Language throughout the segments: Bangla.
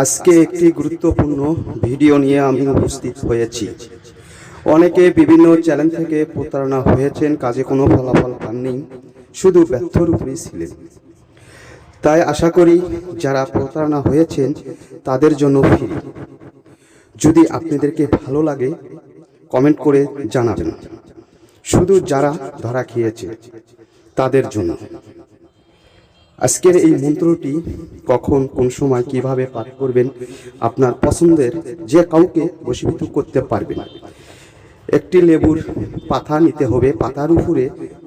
আজকে একটি গুরুত্বপূর্ণ ভিডিও নিয়ে আমি উপস্থিত হয়েছি। অনেকে বিভিন্ন চ্যানেল থেকে প্রতারণা হয়েছেন, কাজে কোনো ফলাফল পাননি, শুধু ব্যর্থর উপরেই ছিলেন। তাই আশা করি যারা প্রতারণা হয়েছেন, তাদের জন্য ফ্রি। যদি আপনাদেরকে ভালো লাগে, কমেন্ট করে জানাবেন। শুধু যারা ধরা খেয়েছে, তাদের জন্য। আজকের এই মন্ত্রটি কখন, কোন সময়, কীভাবে পাঠ করবেন, আপনার পছন্দের যে কাউকে বশীভূত করতে পারবেন। একটি লেবুর পাতা নিতে হবে, পাতার উপরে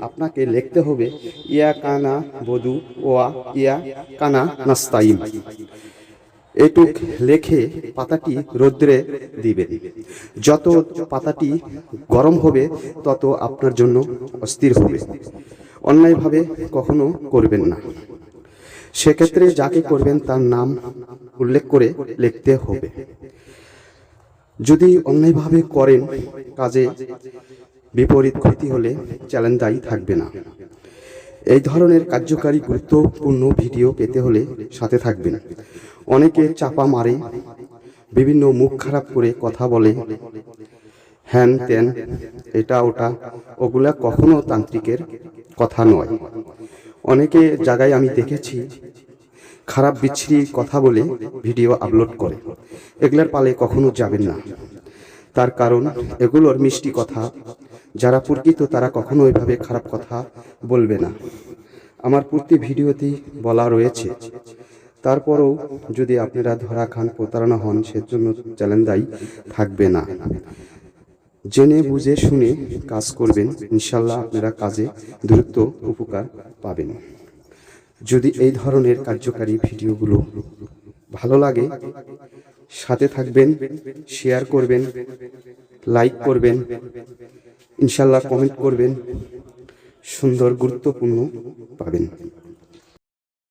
আপনাকে লিখতে হবে, ইয়া কানা বধু ওয়া ইয়া কানা নাস্তাইম এটুক লেখে পাতাটি রৌদ্রে দিবেন। যত পাতাটি গরম হবে, তত আপনার জন্য অস্থির হবে। অন্যায়ভাবে কখনো করবেন না। সেক্ষেত্রে যাকে করবেন তার নাম উল্লেখ করে লিখতে হবে। যদি অন্যায়ভাবে করেন, কাজে বিপরীত ক্ষতি হলে চ্যালেঞ্জ দায়ী থাকবে না। এই ধরনের কার্যকারী গুরুত্বপূর্ণ ভিডিও পেতে হলে সাথে থাকবেন। অনেকে চাপা মারে, বিভিন্ন মুখ খারাপ করে কথা বলে হ্যান ত্যান এটা ওটা ওগুলা কখনো তান্ত্রিকের কথা নয়। অনেকে জায়গায় আমি দেখেছি খারাপ বিচ্ছিরি কথা বলে ভিডিও আপলোড করে। এগুলার পালে কখনো যাবেন না। তার কারণ, এগুলোর মিষ্টি কথা। যারা প্রকৃত, তারা কখনো ওইভাবে খারাপ কথা বলবে না। আমার প্রতি ভিডিওতেই বলা রয়েছে। তারপরেও যদি আপনারা ধরা খান প্রতারণা হন, সেজন্য চ্যালেঞ্জ দায়ী থাকবে না। জেনে বুঝে শুনে কাজ করবেন, ইনশাল্লাহ আপনারা কাজে দ্রুত উপকার পাবেন। যদি এই ধরনের কার্যকারী ভিডিওগুলো ভালো লাগে, সাথে থাকবেন, শেয়ার করবেন, লাইক করবেন, ইনশাল্লাহ কমেন্ট করবেন, সুন্দর, গুরুত্বপূর্ণ পাবেন।